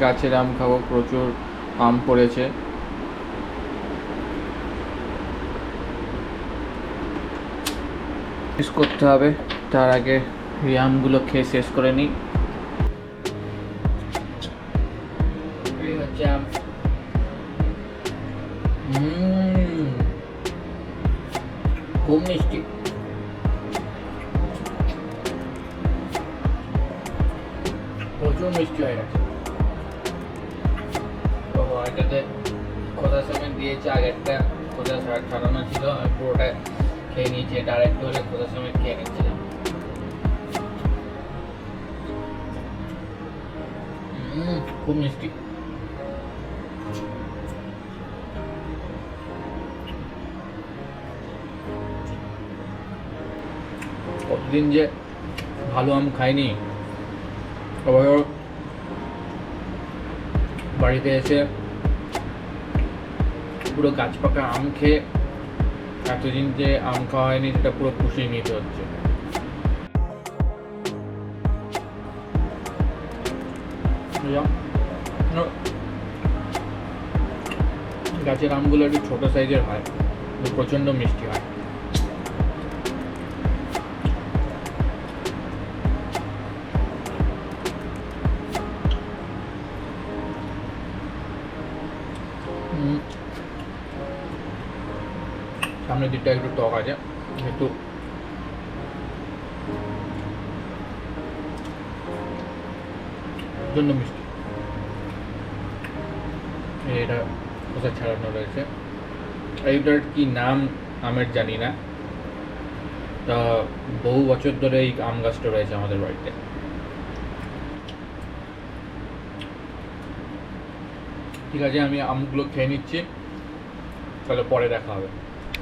গাছের আম খাব, প্রচুর আম পড়েছে। করতে হবে, তার আগে এই আমগুলো খেয়ে শেষ করে নিই। খুব মিষ্টি। প্রচুর মিষ্টি হয়ে গেছে। এটাতে খোদা সেমেন্ট দিয়েছে, আগেরটা খোদা ছাড়ানো ছিল, আমি পুরোটা খেয়ে নিয়েছি, এটা আরেকটু হলে খোদা সেমেন্ট খেয়ে নিচ্ছিলাম। খুব মিষ্টি। কতদিন যে ভালো আম খাইনি আবার বাড়িতে এসে পুরো গাছ পাকা আম খেয়ে এতদিন যে আম খাওয়া হয়নি, সেটা পুরো পুষিয়ে নিতে হচ্ছে গাছের আমগুলো একটু ছোট সাইজের হয় প্রচণ্ড মিষ্টি হয়। সামনের দিকটা একটু টক আছে, একটু জন্য মিষ্টি। এটা খোসা ছাড়ানো রয়েছে? এইটার কি নাম আমের জানি না। তা বহু বছর ধরে এই আম গাছটা রয়েছে আমাদের বাড়িতে। ঠিক আছে, আমি আমগুলো খেয়ে নিচ্ছি। তাহলে পরে দেখা হবে।